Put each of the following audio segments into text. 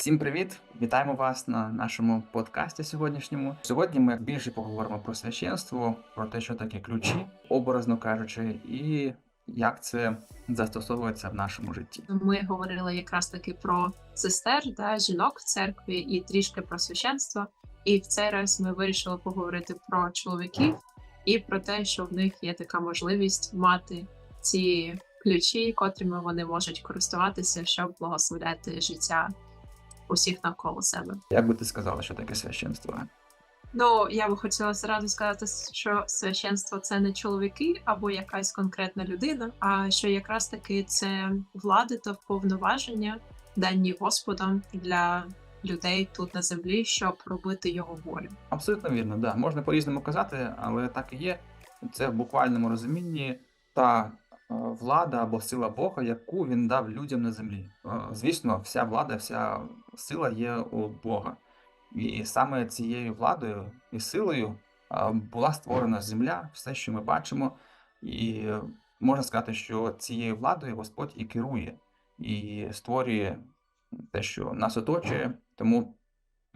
Всім привіт! Вітаємо вас на нашому подкасті сьогоднішньому. Сьогодні ми більше поговоримо про священство, про те, що таке ключі, образно кажучи, і як це застосовується в нашому житті. Ми говорили якраз таки про сестер, да, жінок в церкві і трішки про священство. І в цей раз ми вирішили поговорити про чоловіків і про те, що в них є така можливість мати ці ключі, котрими вони можуть користуватися, щоб благословляти життя усіх навколо себе. Як би ти сказала, що таке священство? Ну, я би хотіла зразу сказати, що священство це не чоловіки або якась конкретна людина, а що якраз таки це влади та повноваження, дані Господом для людей тут на землі, щоб робити його волю. Абсолютно вірно, да. Можна по-різному казати, але так і є. Це в буквальному розумінні та е, влада або сила Бога, яку він дав людям на землі. Е, Звісно, вся влада, вся сила є у Бога. І саме цією владою і силою була створена земля, все, що ми бачимо, і можна сказати, що цією владою Господь і керує, і створює те, що нас оточує. Тому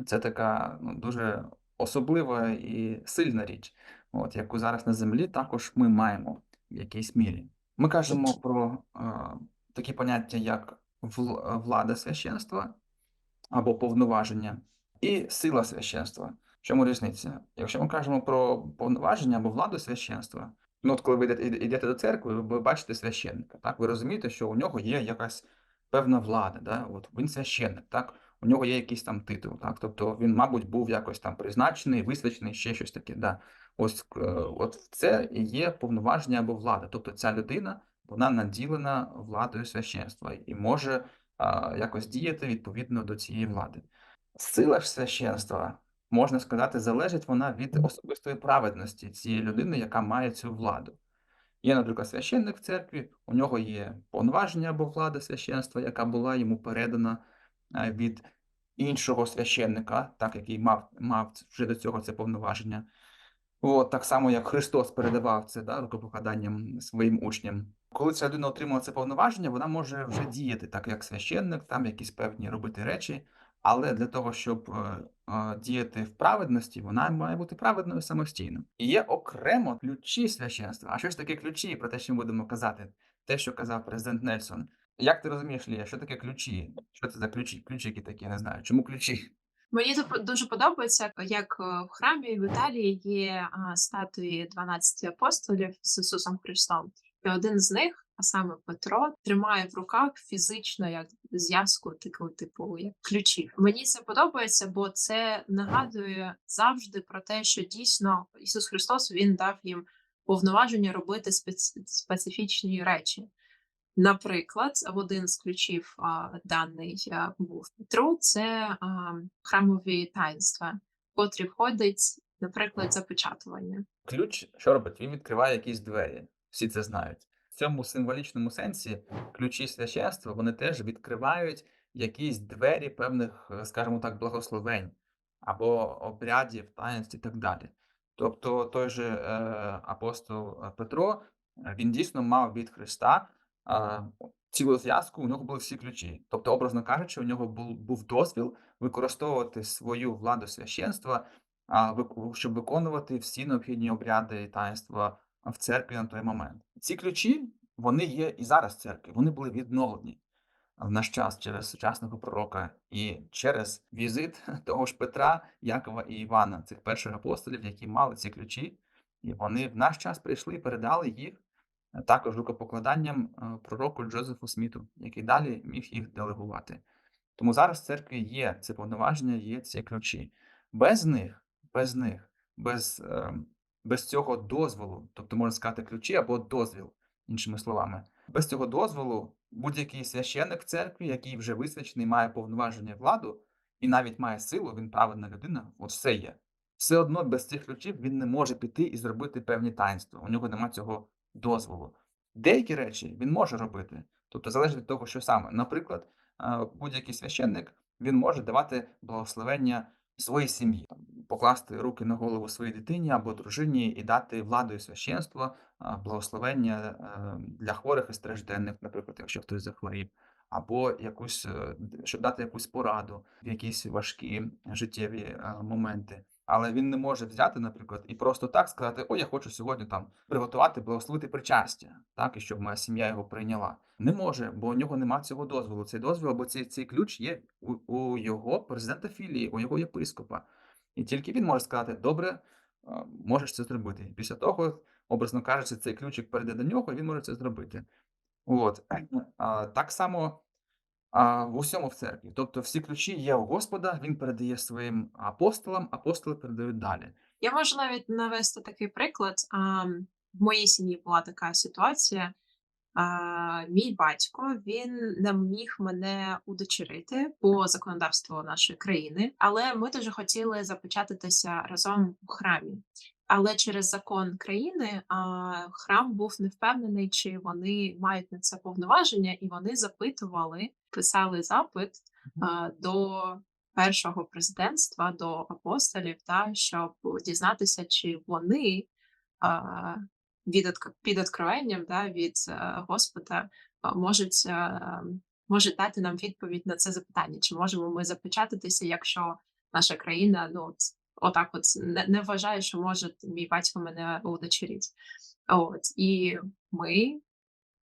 це така ну, дуже особлива і сильна річ, от, яку зараз на землі також ми маємо в якійсь мірі. Ми кажемо про е, такі поняття, як влада священства або повноваження і сила священства. В чому різниця? Якщо ми кажемо про повноваження або владу священства, ну от коли ви йдете, йдете до церкви, ви бачите священника, так? Ви розумієте, що у нього є якась певна влада, да? От він священник, так? У нього є якийсь там титул, так? Тобто він, мабуть, був якось там призначений, висвячений, ще щось таке. Да? Ось е, от це і є повноваження або влада. Тобто ця людина вона наділена владою священства і може якось діяти відповідно до цієї влади. Сила ж священства, можна сказати, залежить вона від особистої праведності цієї людини, яка має цю владу. Є, наприклад, священник в церкві, у нього є повноваження або влада священства, яка була йому передана від іншого священника, так який мав, мав вже до цього це повноваження. От, так само, як Христос передавав це да, рукопокладанням своїм учням. Коли ця людина отримала це повноваження, вона може вже діяти так, як священник, там якісь певні робити речі. Але для того, щоб е, е, діяти в праведності, вона має бути праведною самостійно. І є окремо ключі священства. А що ж таке ключі? Про те, що ми будемо казати, те, що казав президент Нельсон. Як ти розумієш, Лія, що таке ключі? Що це за ключі? Які такі, я не знаю. Чому ключі? Мені тут дуже подобається, як е, в храмі в Італії є статуї 12 апостолів з Ісусом Христом, і один з них, а саме Петро, тримає в руках фізично як зв'язку, таку типу як ключів. Мені це подобається, бо це нагадує завжди про те, що дійсно Ісус Христос Він дав їм повноваження робити спец- специфічні речі. Наприклад, один з ключів а, даний а, був Петру, це а, храмові таїнства, котрі входить, наприклад, запечатування. Ключ, що робить? Він відкриває якісь двері. Всі це знають. В цьому символічному сенсі ключі священства вони теж відкривають якісь двері певних, е, скажімо так, благословень або обрядів, таїнств і так далі. Тобто той же е, апостол е, Петро, е, він дійсно мав від Христа а, цілу зв'язку, у нього були всі ключі. Тобто, образно кажучи, у нього був, був дозвіл використовувати свою владу священства, а, щоб виконувати всі необхідні обряди і таїнства в церкві на той момент. Ці ключі вони є і зараз в церкві. Вони були відновлені в наш час через сучасного пророка і через візит того ж Петра, Якова і Івана, цих перших апостолів, які мали ці ключі, і вони в наш час прийшли і передали їх е, також рукопокладанням е, пророку Джозефу Сміту, який далі міг їх делегувати. Тому зараз в церкві є це повноваження, є ці ключі. Без них, без них, без, е, без цього дозволу, тобто можна сказати ключі або дозвіл, іншими словами, без цього дозволу будь-який священник церкві, який вже визначений, має повноваження владу і навіть має силу, він праведна людина, от все є. Все одно без цих ключів він не може піти і зробити певні таїнства. У нього немає цього дозволу. Деякі речі він може робити, тобто залежить від того, що саме. Наприклад, е, будь-який священник він може давати благословення своїй сім'ї, покласти руки на голову своїй дитині або дружині і дати владу і священство, благословення е, для хворих і стражденних, наприклад, якщо хтось захворів, або якусь, е, щоб дати якусь пораду в якісь важкі життєві, е, моменти. Але він не може взяти, наприклад, і просто так сказати: "Ой, я хочу сьогодні там приготувати, благословити причастя", так, і щоб моя сім'я його прийняла. Не може, бо у нього нема цього дозволу. Цей дозвіл або цей цей ключ є у у його президента філії, у його єпископа. І тільки він може сказати: "Добре, можеш це зробити". Після того, образно кажучи, цей ключик перейде до нього, і він може це зробити. От. Так само, а, в усьому в церкві. Тобто всі ключі є у Господа, він передає своїм апостолам, апостоли передають далі. Я можу навіть навести такий приклад. В моїй сім'ї була така ситуація. Мій батько він не міг мене удочерити по законодавству нашої країни, але ми дуже хотіли запечататися разом у храмі. Але через закон країни а, храм був не впевнений, чи вони мають на це повноваження, і вони запитували, писали запит а, до першого президентства, до апостолів, та щоб дізнатися, чи вони а, від під откровенням да, від е, Господа а, можуть, е, можуть дати нам відповідь на це запитання, чи можемо ми запечататися, якщо наша країна ну, отак от не, не вважає, що може мій батько мене удочерити. От, і ми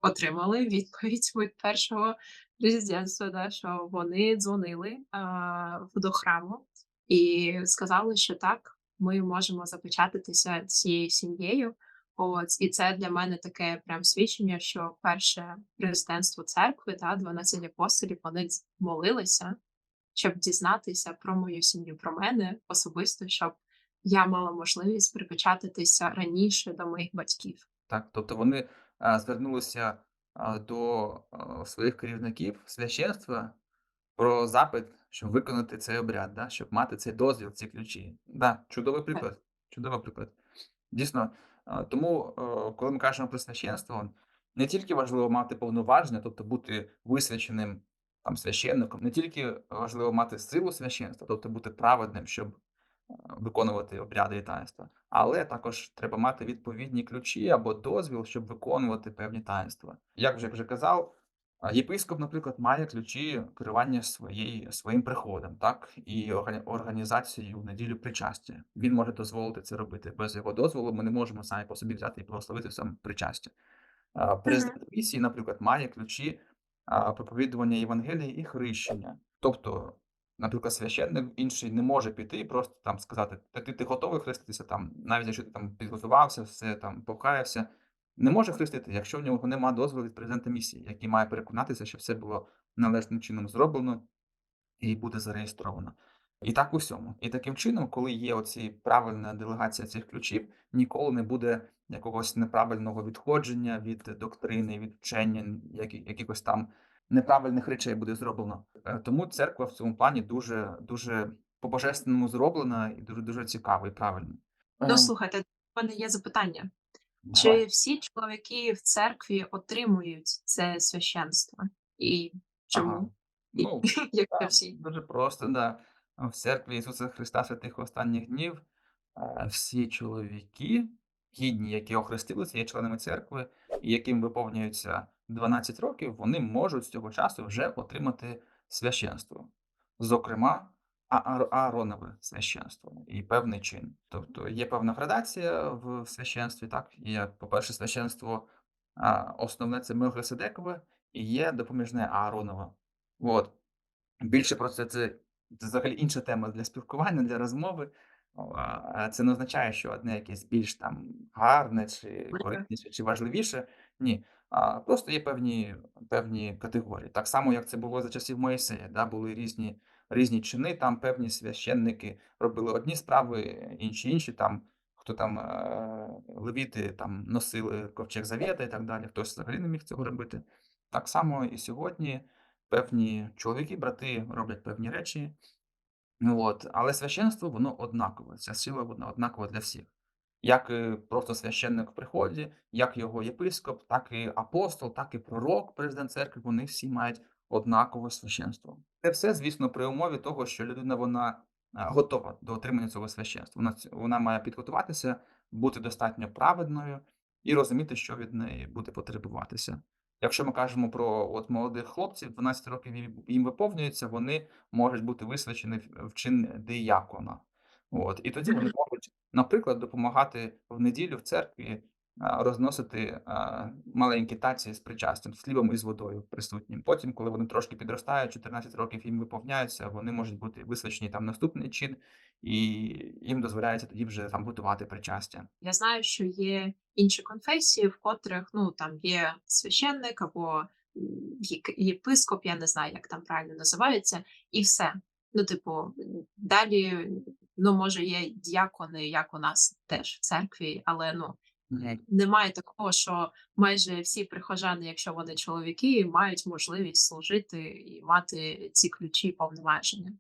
отримали відповідь від першого президентства, да, що вони дзвонили а, до храму і сказали, що так, ми можемо запечататися цією сім'єю. От, і це для мене таке прям свідчення, що перше президентство церкви, та 12 апостолів, вони молилися, щоб дізнатися про мою сім'ю, про мене особисто, щоб я мала можливість припечататися раніше до моїх батьків. Так, тобто вони, а, звернулися, а, до, а, своїх керівників священства про запит, щоб виконати цей обряд, да, щоб мати цей дозвіл, ці ключі. Да, чудовий Так. приклад, чудовий приклад. Дійсно, а, тому, е, коли ми кажемо про священство, не тільки важливо мати повноваження, тобто бути висвяченим там священником, не тільки важливо мати силу священства, тобто бути праведним, щоб е, виконувати обряди і таїнства, але також треба мати відповідні ключі або дозвіл, щоб виконувати певні таїнства. Як вже вже казав, єпископ, наприклад, має ключі керування своєю своїм приходом, так, і органі організацією в неділю причастя. Він може дозволити це робити. Без його дозволу ми не можемо самі по собі взяти і благословити саме причастя. Президент місії, наприклад, має ключі, проповідування Євангелії і хрещення. Тобто, наприклад, священник інший не може піти і просто там сказати: "Та ти ти готовий хреститися там, навіть якщо ти там підготувався, все там покаявся". Не може хрестити, якщо в нього нема дозволу від президента місії, який має переконатися, що все було належним чином зроблено і буде зареєстровано. І так у всьому. І таким чином, коли є оці правильна делегація цих ключів, ніколи не буде якогось неправильного відходження від доктрини, від вчення, якихось там неправильних речей буде зроблено. Е, Тому церква в цьому плані дуже, дуже по-божественному зроблена і дуже дуже цікава і правильна. Ну, Ем, слухайте, в мене є запитання. давай. Чи всі чоловіки в церкві отримують це священство? І Ага. чому? І Ну, якщо Так, всі? дуже просто, да. В церкві Ісуса Христа святих останніх днів е, всі чоловіки, гідні, які охрестилися, є членами церкви, і яким виповнюється 12 років, вони можуть з цього часу вже отримати священство. Зокрема, Ааронове священство і певний чин. Тобто є певна градація в священстві, так? Є, по-перше, священство основне це Мелхиседекове, і є допоміжне Ааронове. От. Більше про це це це взагалі інша тема для спілкування, для розмови. А це не означає, що одне якесь більш там гарне, чи корисніше, чи важливіше. Ні. А, просто є певні, певні категорії. Так само, як це було за часів Моїсея, да, були різні, різні чини, там певні священники робили одні справи, інші інші там. Хто там е, левіти там носили ковчег завета і так далі, хтось взагалі не міг цього робити. Так само і сьогодні певні чоловіки, брати роблять певні речі, ну от, але священство воно однакове. Ця сила вона однакова для всіх. Як просто священник в приході, як його єпископ, так і апостол, так і пророк, президент церкви, вони всі мають однакове священство. Це все, звісно, при умові того, що людина вона готова до отримання цього священства. Вона, вона має підготуватися, бути достатньо праведною і розуміти, що від неї буде потребуватися. Якщо ми кажемо про от молодих хлопців, 12 років їм виповнюється, вони можуть бути висвячені в чин диякона. От, і тоді вони можуть, наприклад, допомагати в неділю в церкві, розносити, маленькі таці з причастям, з хлібом і з водою присутнім. Потім, коли вони трошки підростають, 14 років їм виповняються, вони можуть бути висвячені там наступний чин, і їм дозволяється тоді вже там готувати причастя. Я знаю, що є інші конфесії, в котрих ну там є священник або єпископ, я не знаю, як там правильно називається, і все. Ну, типу, далі, ну, може, є діякони, як у нас теж в церкві, але ну немає такого, що майже всі прихожани, якщо вони чоловіки, мають можливість служити і мати ці ключі і повноваження.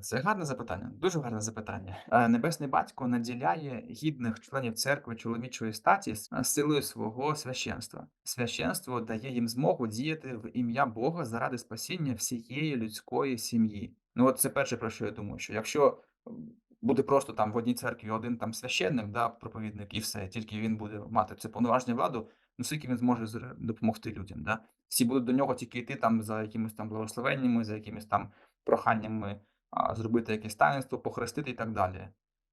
Це гарне запитання, дуже гарне запитання. Е, Небесний Батько наділяє гідних членів церкви чоловічої статі е, силою свого священства. Священство дає їм змогу діяти в ім'я Бога заради спасіння всієї людської сім'ї. Ну, от це перше, про що я думаю, що якщо буде просто там в одній церкві один там священник, да, проповідник, і все, тільки він буде мати це повноваження владу, ну скільки він зможе допомогти людям. Да? Всі будуть до нього тільки йти там за якимись там благословеннями, за якимись там проханнями а, зробити якесь таїнство, похрестити і так далі.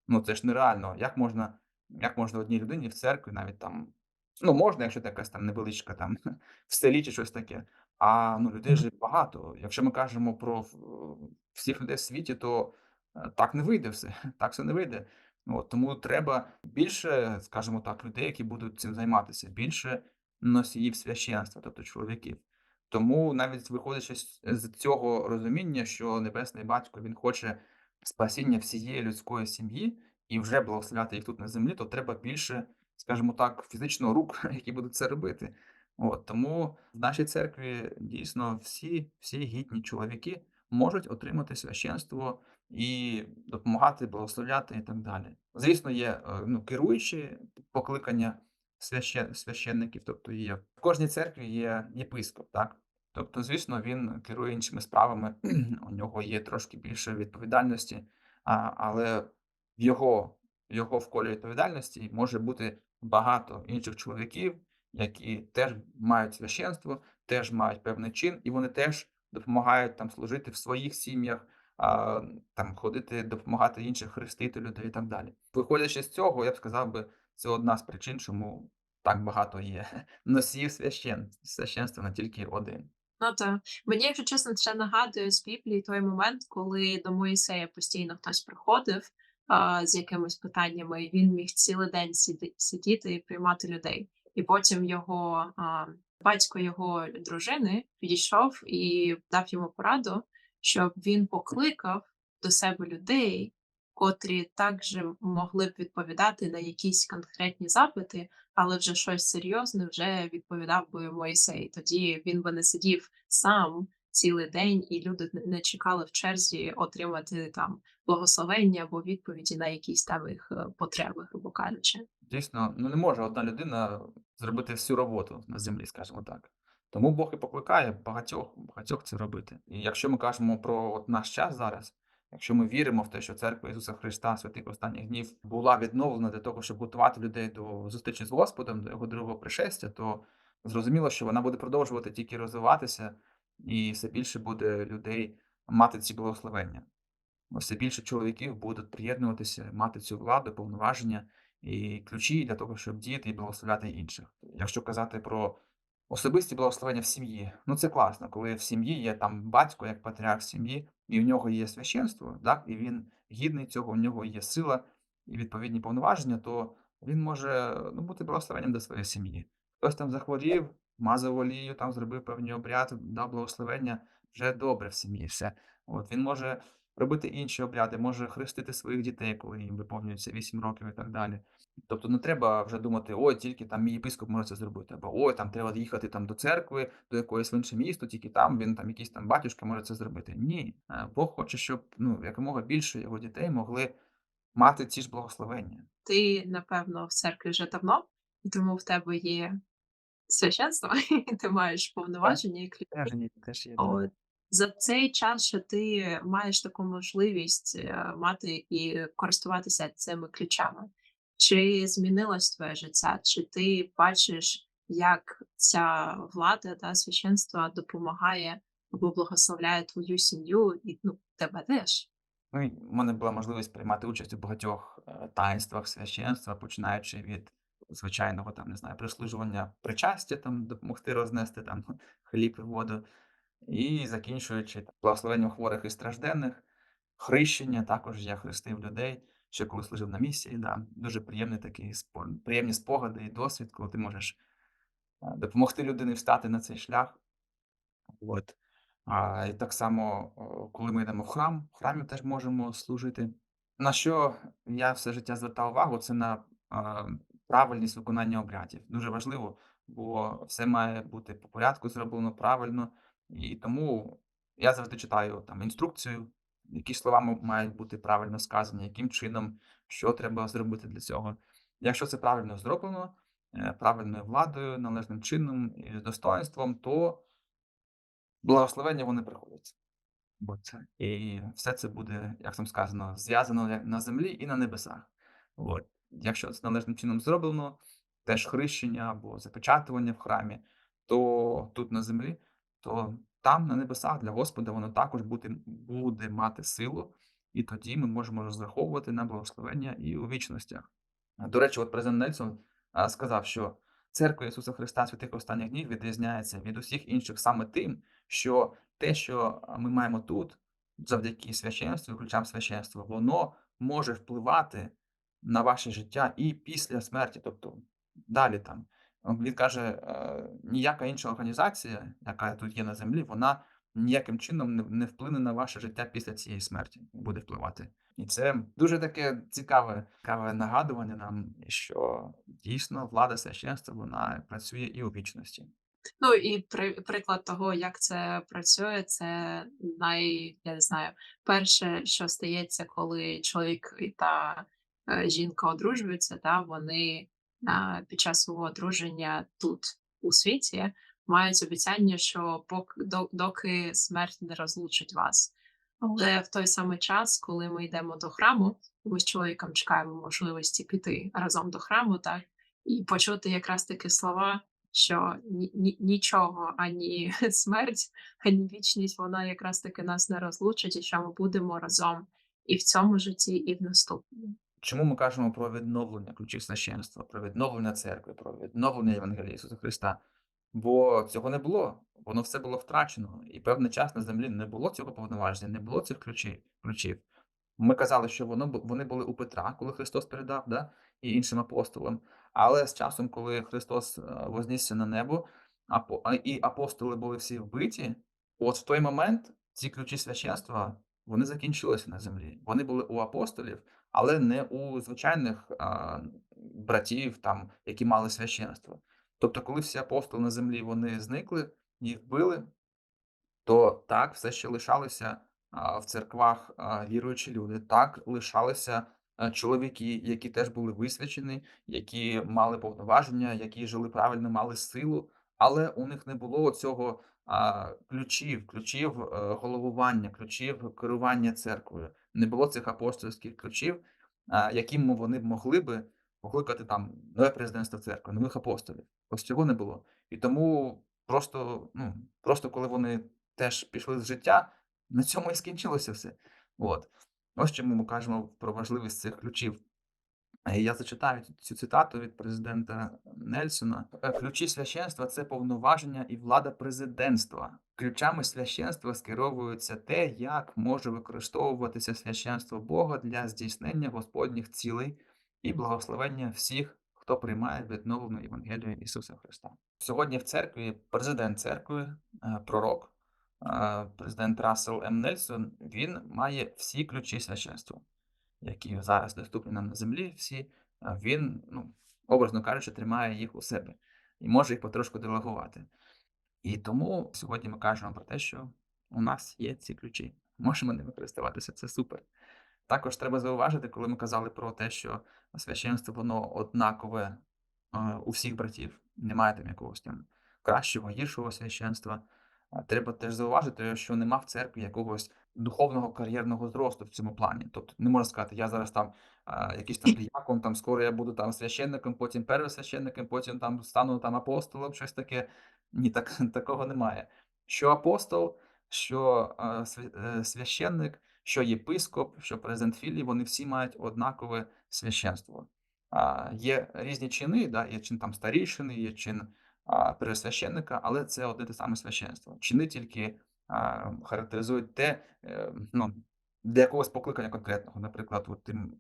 Ну, це ж нереально. Як можна як можна одній людині в церкві навіть там ну, можна, якщо якась там невеличка там в селі чи щось таке. А ну, людей же багато. Якщо ми кажемо про всіх людей в світі, то, так не вийде все, так все не вийде. От, тому треба більше, скажімо так, людей, які будуть цим займатися, більше носіїв священства, тобто чоловіків. Тому навіть виходячи з з цього розуміння, що Небесний Батько він хоче спасіння всієї людської сім'ї і вже благословляти їх тут на землі, то треба більше, скажімо так, фізично рук, які будуть це робити. От тому в нашій церкві дійсно всі, всі гідні чоловіки можуть отримати священство і допомагати, благословляти і так далі. Звісно, є е, ну, керуючі покликання священ, священників, тобто є в кожній церкві є єпископ, так? Тобто, звісно, він керує іншими справами, у нього є трошки більше відповідальності, а, але в його, його в колі відповідальності може бути багато інших чоловіків, які теж мають священство, теж мають певний чин, і вони теж допомагають там служити в своїх сім'ях, а, там ходити, допомагати інших хрестити людей і так далі. Виходячи з цього, я б сказав би, це одна з причин, чому так багато є носіїв священ, священства, не тільки один. Ну та мені, якщо чесно, це нагадує з Біблії той момент, коли до Моїсея постійно хтось приходив а, з якимись питаннями, і він міг цілий день сиди, сидіти і приймати людей. І потім його а, батько його дружини підійшов і дав йому пораду, щоб він покликав до себе людей, котрі також могли б відповідати на якісь конкретні запити, але вже щось серйозне вже відповідав би Мойсей. Тоді він би не сидів сам цілий день, і люди не не чекали в черзі отримати там благословення або відповіді на якісь там їх е, потреби, грубо кажучи. Дійсно, ну не може одна людина зробити всю роботу на землі, скажімо так. Тому Бог і покликає багатьох, багатьох це робити. І якщо ми кажемо про от наш час зараз, якщо ми віримо в те, що церква Ісуса Христа, святих останніх днів, була відновлена для того, щоб готувати людей до зустрічі з Господом, до його другого пришестя, то зрозуміло, що вона буде продовжувати тільки розвиватися, і все більше буде людей мати ці благословення. Все більше чоловіків будуть приєднуватися, мати цю владу, повноваження і ключі для того, щоб діяти і благословляти інших. Якщо казати про особисті благословення в сім'ї, ну це класно, коли в сім'ї є там батько як патріарх сім'ї, і в нього є священство, так, і він гідний цього, у нього є сила і відповідні повноваження, то він може ну, бути благословенням для своєї сім'ї. Хтось там захворів, мазав олію, там зробив певний обряд, дав благословення, вже добре в сім'ї. все. От він може робити інші обряди, може хрестити своїх дітей, коли їм виповнюється 8 років і так далі. Тобто не треба вже думати, ой, тільки там мій єпископ може це зробити, або ой, там треба їхати там до церкви, до якоїсь в інше місто, тільки там він там якийсь там батюшка може це зробити. Ні, Е, Бог хоче, щоб ну якомога більше його дітей могли мати ці ж благословення. Ти, напевно, в церкві вже давно, і тому в тебе є священство, і ти маєш повноваження і ключі. теж є. От. За цей час, що ти маєш таку можливість, е, мати і користуватися цими ключами. Чи змінилось твоє життя? Чи ти бачиш як ця влада та священство допомагає або благословляє твою сім'ю і ну, тебе теж. Ну, в мене була можливість приймати участь у багатьох е, таїнствах священства, починаючи від звичайного там, не знаю, прислужування причастя, там допомогти рознести там хліб і воду, і закінчуючи благословенням хворих і стражденних, хрещення. Також я хрестив людей, ще коли служив на місії. Да, дуже приємний такий приємні спогади і досвід, коли ти можеш е, допомогти людині встати на цей шлях. От. А, і так само, коли ми йдемо в храм, в храмі теж можемо служити. На що я все життя звертав увагу, це на а, правильність виконання обрядів. Дуже важливо, бо все має бути по порядку зроблено правильно. І тому я завжди читаю там інструкцію, які слова мають бути правильно сказані, яким чином, що треба зробити для цього. Якщо це правильно зроблено, е, правильною владою, належним чином з достоинством, то Благословення вони приходять. Бо це і все це буде, як там сказано, зв'язано на землі і на небесах. От. Якщо це належним чином зроблено, теж хрещення або запечатування в храмі, то тут на землі, то там, на небесах, для Господа, воно також буде, буде мати силу, і тоді ми можемо розраховувати на благословення і у вічностях. До речі, от президент Нельсон сказав, що церква Ісуса Христа святих останніх днів відрізняється від усіх інших саме тим, що те, що ми маємо тут, завдяки священству, ключам священства, воно може впливати на ваше життя і після смерті, тобто далі там. Він каже, е, ніяка інша організація, яка тут є на землі, вона ніяким чином не, не вплине на ваше життя після цієї смерті, буде впливати. І це дуже таке цікаве, цікаве нагадування нам, що дійсно влада священства вона працює і у вічності. Ну і при, приклад того, як це працює, це най, я не знаю, перше, що стається, коли чоловік та е, жінка одружуються, та вони під час свого одруження тут у світі мають обіцяння, що поки до- доки смерть не розлучить вас. Але в той самий час, коли ми йдемо до храму, ми з чоловіком чекаємо можливості піти разом до храму, так і почути якраз такі слова що ні ні нічого, ані смерть, ані вічність, вона якраз таки нас не розлучить, і що ми будемо разом і в цьому житті, і в наступному. Чому ми кажемо про відновлення ключів священства, про відновлення церкви, про відновлення Євангелія Ісуса Христа? Бо цього не було, воно все було втрачено, і певний час на землі не було цього повноваження, не було цих ключів. Ми казали, що воно вони були у Петра, коли Христос передав, да, і іншим апостолам. Але з часом, коли Христос е, вознісся на небо, і апостоли були всі вбиті, от в той момент ці ключі священства вони закінчилися на землі. Вони були у апостолів, але не у звичайних а, братів, там, які мали священство. Тобто, коли всі апостоли на землі вони зникли, їх вбили, то так, все ще лишалися а, в церквах а, віруючі люди. Так, лишалися а, чоловіки, які теж були висвячені, які мали повноваження, які жили правильно, мали силу, але у них не було цього ключів, ключів е, головування, ключів керування церквою. Не було цих апостольських ключів, яким вони могли би покликати там нове президентство церкви, нових апостолів. Ось цього не було. І тому просто, ну, просто коли вони теж пішли з життя, на цьому і скінчилося все. От. Ось чому ми кажемо про важливість цих ключів. Е, Я зачитаю цю цитату від президента Нельсона. Ключі священства це повноваження і влада президентства. Ключами священства скеровується те, як може використовуватися священство Бога для здійснення Господніх цілей і благословення всіх, хто приймає відновлену Євангелію Ісуса Христа. Сьогодні в церкві президент церкви, е, пророк, е, президент Рассел М. Нельсон, він має всі ключі священства які зараз доступні нам на землі, всі, він, ну, образно кажучи, тримає їх у себе і може їх потрошку делегувати. І тому сьогодні ми кажемо про те, що у нас є ці ключі. Можемо ними користуватися, це супер. Також треба зауважити, коли ми казали про те, що священство воно однакове е, у всіх братів, немає там якогось там кращого, гіршого священства. Треба теж зауважити, що нема в церкві якогось духовного кар'єрного зросту в цьому плані. Тобто не можна сказати, я зараз там а, якийсь там діякон, там скоро я буду там священником, потім первосвященником, потім там стану там апостолом, щось таке. Ні, так, такого немає. Що апостол, що а, е, священник, що єпископ, що президент філії, вони всі мають однакове священство. А, є різні чини, да, є чин там старішини, є чин а, первосвященника, але це одне те саме священство. Чини тільки а, характеризують те, е, ну, для якогось покликання конкретного. Наприклад, от ти м-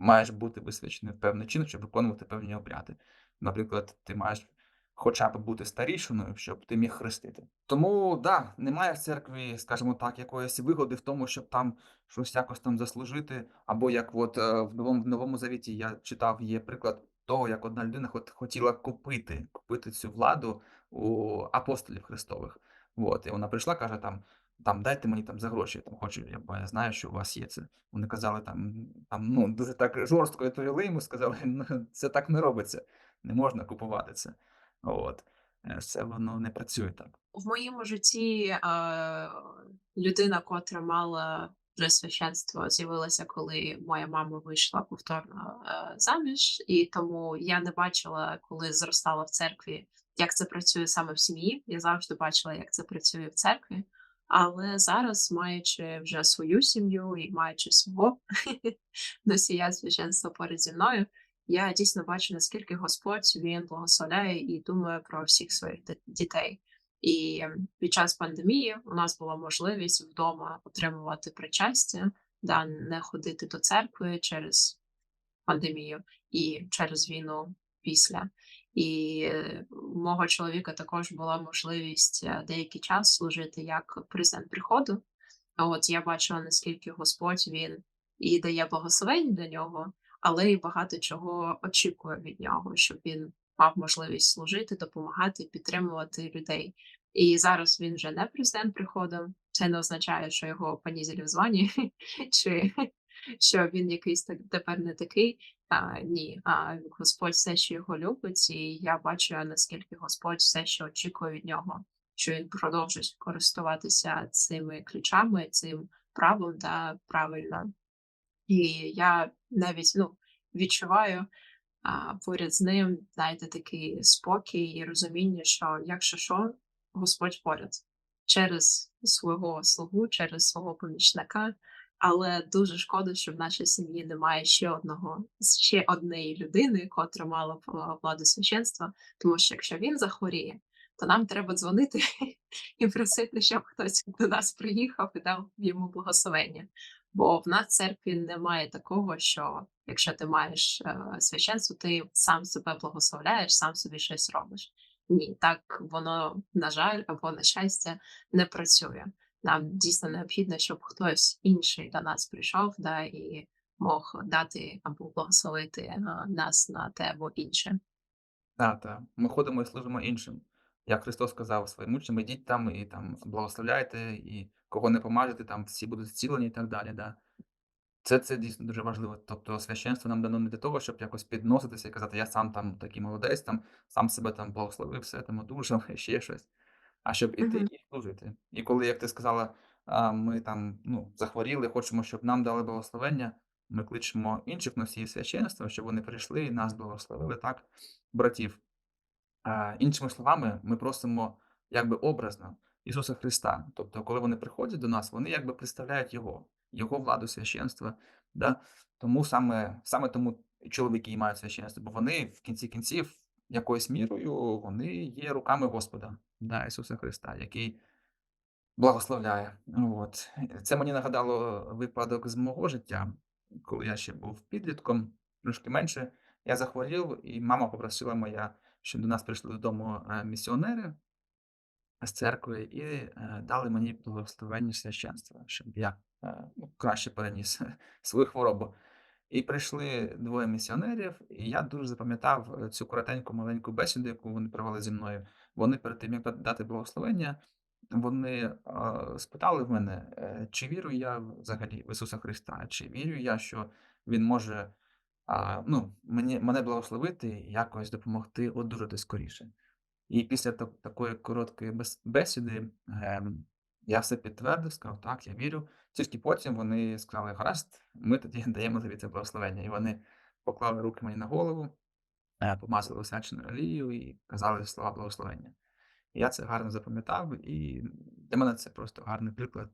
маєш бути висвячений в певний чин, щоб виконувати певні обряди. Наприклад, ти маєш хоча б бути старішиною, щоб ти міг хрестити. Тому да, немає в церкві, скажімо так, якоїсь вигоди в тому, щоб там щось якось там заслужити. Або як от е, в новому в новому завіті я читав, є приклад того, як одна людина хот- хотіла купити, купити цю владу у апостолів Христових. От, і вона прийшла, каже там. Там дайте мені там за гроші, там хочу, я, бо я знаю, що у вас є це. Вони казали там, там ну дуже так жорстко відповіли йому, сказали, ну це так не робиться, не можна купувати це. От. Е, Це воно не працює так. В моєму житті е, людина, котра мала вже священство, з'явилася, коли моя мама вийшла повторно е, заміж, і тому я не бачила, коли зростала в церкві, як це працює саме в сім'ї. Я завжди бачила, як це працює в церкві. Але зараз, маючи вже свою сім'ю і маючи свого носія священства поряд зі мною, я дійсно бачу, наскільки Господь він благословляє і думає про всіх своїх дітей. І під час пандемії у нас була можливість вдома отримувати причастя, да, не ходити до церкви через пандемію і через війну після. І е, у мого чоловіка також була можливість е, деякий час служити як президент приходу. А от я бачила, наскільки Господь він і дає благословення для нього, але й багато чого очікує від нього, щоб він мав можливість служити, допомагати, підтримувати людей. І зараз він вже не президент приходу. Це не означає, що його понизили в званні, чи що він якийсь так тепер не такий. А, ні, а Господь все ще його любить, і я бачу, наскільки Господь все ще очікує від нього, що він продовжить користуватися цими ключами, цим правом да, правильно. І я навіть ну, відчуваю а, поряд з ним, знаєте, такий спокій і розуміння, що якщо що, Господь поряд через свого слугу, через свого помічника. Але дуже шкода, що в нашій сім'ї немає ще одного ще однієї людини, котра мала б владу священства. Тому що якщо він захворіє, то нам треба дзвонити і просити, щоб хтось до нас приїхав і дав йому благословення. Бо в нас церкві немає такого, що якщо ти маєш е, священство, ти сам себе благословляєш, сам собі щось робиш. Ні, так воно, на жаль, або на щастя, не працює. Нам дійсно необхідно, щоб хтось інший до нас прийшов, да, і мог дати або благословити нас на те або інше. Та, та. Ми ходимо і служимо іншим. Як Христос сказав своїм учням, ідіть там і там благословляйте, і кого не помажете, там всі будуть зцілені і так далі. Да. Це, це дійсно дуже важливо. Тобто священство нам дано не для того, щоб якось підноситися і казати, я сам там такий молодець, там сам себе там благословив, все там одужав, ще щось. А щоб іти Мгм. і служити. І коли, як ти сказала, а, ми там ну, захворіли, хочемо, щоб нам дали благословення, ми кличемо інших носіїв священства, щоб вони прийшли і нас благословили, так, братів. А, іншими словами, ми просимо якби образно Ісуса Христа. Тобто, коли вони приходять до нас, вони якби представляють Його, Його владу священства. Да? Тому саме, саме тому чоловіки і мають священство, бо вони в кінці кінців, якоюсь мірою, вони є руками Господа, да, Ісуса Христа, який благословляє. От. Це мені нагадало випадок з мого життя, коли я ще був підлітком, трошки менше. Я захворів, і мама попросила моя, щоб до нас прийшли додому е, місіонери з церкви і е, дали мені благословення священства, щоб я е, ну, краще переніс свою хворобу. І прийшли двоє місіонерів, і я дуже запам'ятав е, цю коротеньку маленьку бесіду, яку вони провели зі мною. Вони перед тим, як дати благословення, вони спитали в мене, е, чи вірю я взагалі в Ісуса Христа, чи вірю я, що Він може ну, мені, мене благословити і якось допомогти одужати скоріше. І після так- такої короткої бес- бесіди ем, Я все підтвердив, сказав: "Так, я вірю". Тільки потім вони сказали: "Гаразд, ми тоді даємо тобі це благословення". І вони поклали руки мені на голову, е, помазали освяченою олією і казали слова благословення. Я це гарно запам'ятав, і для мене це просто гарний приклад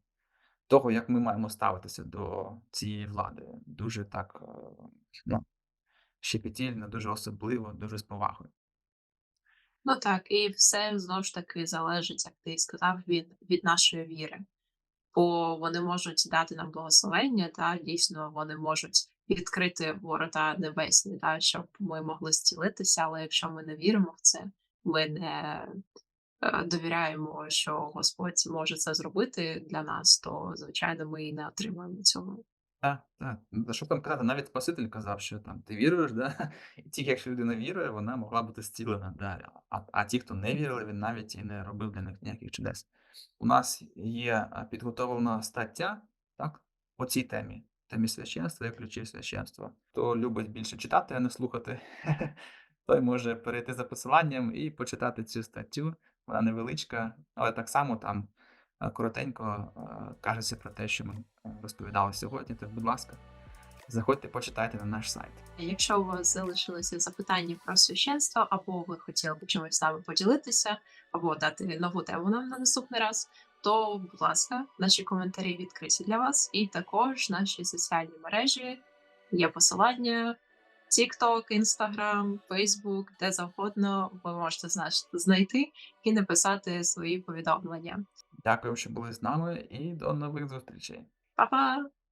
того, як ми маємо ставитися до цієї влади. Дуже так, е, ну, щепетільно, дуже особливо, дуже з повагою. Ну так, і все знову ж таки залежить, як ти сказав, від, від нашої віри. Бо вони можуть дати нам благословення, та дійсно вони можуть відкрити ворота небесні, та, щоб ми могли зцілитися, але якщо ми не віримо в це, ми не е, довіряємо, що Господь може це зробити для нас, то звичайно ми і не отримаємо цього. Так, так. Що там казати, навіть Спаситель казав, що там ти віруєш, да? І тільки якщо людина вірує, вона могла бути зцілена. Да. А, а ті, хто не вірили, він навіть і не робив для них ніяких чудес. У нас є підготовлена стаття, так, по цій темі, темі священства і ключі священства. Хто любить більше читати, а не слухати, той може перейти за посиланням і почитати цю статтю. Вона невеличка, але так само там е, коротенько е, кажеться про те, що ми е, розповідали сьогодні. То, будь ласка, заходьте, почитайте на наш сайт. Якщо у вас залишилися запитання про священство, або ви хотіли б чимось нами поділитися, або дати нову тему нам на наступний раз, то, будь ласка, наші коментарі відкриті для вас, і також наші соціальні мережі є посилання. TikTok, Instagram, Facebook, де завгодно ви можете знайти і написати свої повідомлення. Дякую, що були з нами, і до нових зустрічей. Па-па!